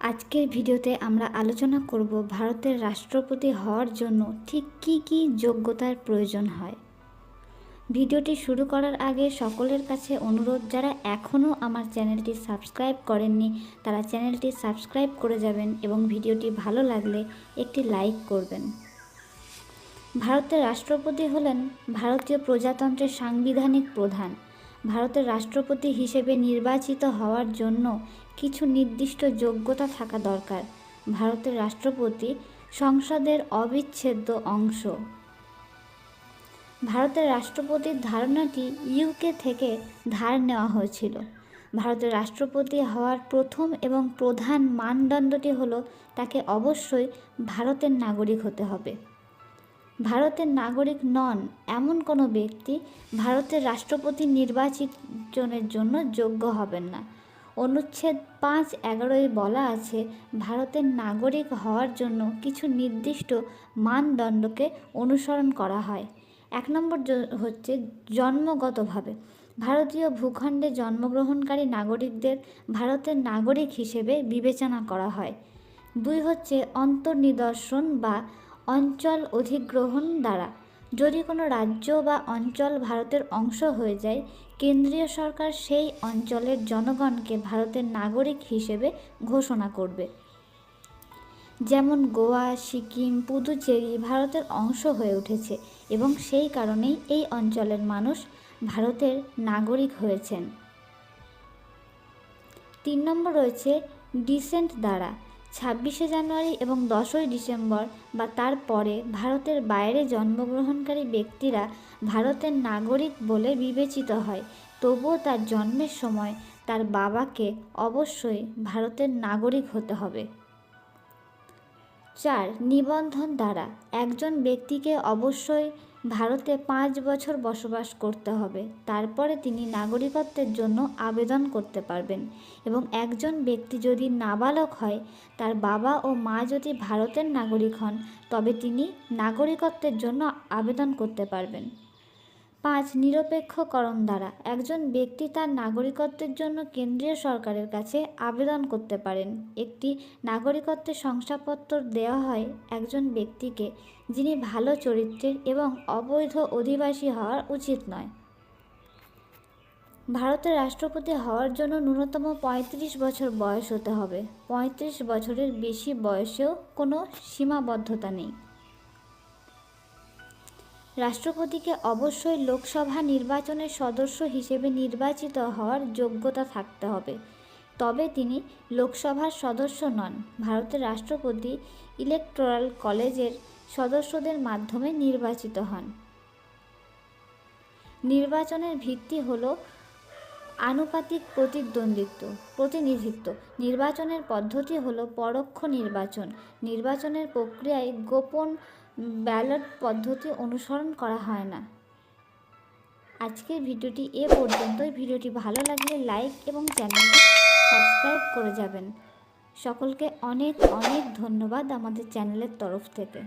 আজকের ভিডিওতে আমরা আলোচনা করব ভারতের রাষ্ট্রপতি হওয়ার জন্য ঠিক কী কী যোগ্যতার প্রয়োজন হয়। ভিডিওটি শুরু করার আগে সকলের কাছে অনুরোধ, যারা এখনও আমার চ্যানেলটি সাবস্ক্রাইব করেননি, তারা চ্যানেলটি সাবস্ক্রাইব করে যাবেন এবং ভিডিওটি ভালো লাগলে একটি লাইক করবেন। ভারতের রাষ্ট্রপতি হলেন ভারতীয় প্রজাতন্ত্রের সাংবিধানিক প্রধান। ভারতের রাষ্ট্রপতি হিসেবে নির্বাচিত হওয়ার জন্য কিছু নির্দিষ্ট যোগ্যতা থাকা দরকার। ভারতের রাষ্ট্রপতি সংসদের অবিচ্ছেদ্য অংশ। ভারতের রাষ্ট্রপতির ধারণাটি ইউকে থেকে ধার নেওয়া হয়েছিল। ভারতের রাষ্ট্রপতি হওয়ার প্রথম এবং প্রধান মানদণ্ডটি হলো তাকে অবশ্যই ভারতের নাগরিক হতে হবে। ভারতের নাগরিক নন এমন কোনো ব্যক্তি ভারতের রাষ্ট্রপতি নির্বাচনের জন্য যোগ্য হবেন না। অনুচ্ছেদ পাঁচ এগারোয় বলা আছে, ভারতের নাগরিক হওয়ার জন্য কিছু নির্দিষ্ট মানদণ্ডকে অনুসরণ করা হয়। এক নম্বর হচ্ছে জন্মগতভাবে। ভারতীয় ভূখণ্ডে জন্মগ্রহণকারী নাগরিকদের ভারতের নাগরিক হিসেবে বিবেচনা করা হয়। দুই হচ্ছে অন্তর্নিদর্শন বা অঞ্চল অধিগ্রহণ দ্বারা। যদি কোনো রাজ্য বা অঞ্চল ভারতের অংশ হয়ে যায় কেন্দ্রীয় সরকার সেই অঞ্চলের জনগণকে ভারতের নাগরিক হিসেবে ঘোষণা করবে। যেমন গোয়া, সিকিম, পুদুচেরি ভারতের অংশ হয়ে উঠেছে এবং সেই কারণেই এই অঞ্চলের মানুষ ভারতের নাগরিক হয়েছেন। তিন নম্বর রয়েছে ডিসেন্ট দ্বারা। ছাব্বিশে জানুয়ারি এবং দশই ডিসেম্বর বা তার পরে ভারতের বাইরে জন্মগ্রহণকারী ব্যক্তিরা ভারতের নাগরিক বলে বিবেচিত হয়। তবুও তার জন্মের সময় তার বাবাকে অবশ্যই ভারতের নাগরিক হতে হবে। চার, নিবন্ধন দ্বারা। একজন ব্যক্তিকে অবশ্যই ভারতে পাঁচ বছর বসবাস করতে হবে। তারপরে তিনি নাগরিকত্বের জন্য আবেদন করতে পারবেন এবং একজন ব্যক্তি যদি নাবালক হয়, তার বাবা ও মা যদি ভারতের নাগরিক হন, তবে তিনি নাগরিকত্বের জন্য আবেদন করতে পারবেন। পাঁচ নিরপেক্ষকরণ দ্বারা একজন ব্যক্তি তার নাগরিকত্বের জন্য কেন্দ্রীয় সরকারের কাছে আবেদন করতে পারেন। একটি নাগরিকত্বের শংসাপত্র দেওয়া হয় একজন ব্যক্তিকে, যিনি ভালো চরিত্রের এবং অবৈধ অধিবাসী হওয়ার উচিত নয়। ভারতের রাষ্ট্রপতি হওয়ার জন্য ন্যূনতম পঁয়ত্রিশ বছর বয়স হতে হবে। পঁয়ত্রিশ বছরের বেশি বয়সেও কোনো সীমাবদ্ধতা নেই। রাষ্ট্রপতিকে অবশ্যই লোকসভা নির্বাচনের সদস্য হিসেবে নির্বাচিত হওয়ার যোগ্যতা থাকতে হবে। তবে তিনি লোকসভার সদস্য নন। ভারতের রাষ্ট্রপতি ইলেকটোরাল কলেজের সদস্যদের মাধ্যমে নির্বাচিত হন। নির্বাচনের ভিত্তি হল আনুপাতিক প্রতিদ্বন্দ্বিত্ব, প্রতিনিধিত্ব। নির্বাচনের পদ্ধতি হল পরোক্ষ নির্বাচন। নির্বাচনের প্রক্রিয়ায় গোপন ব্যালট পদ্ধতি অনুসরণ করা হয় না। আজকের ভিডিওটি এ পর্যন্তই। ভিডিওটি ভালো লাগলে লাইক এবং চ্যানেলটি সাবস্ক্রাইব করে যাবেন। সকলকে অনেক অনেক ধন্যবাদ আমাদের চ্যানেলের তরফ থেকে।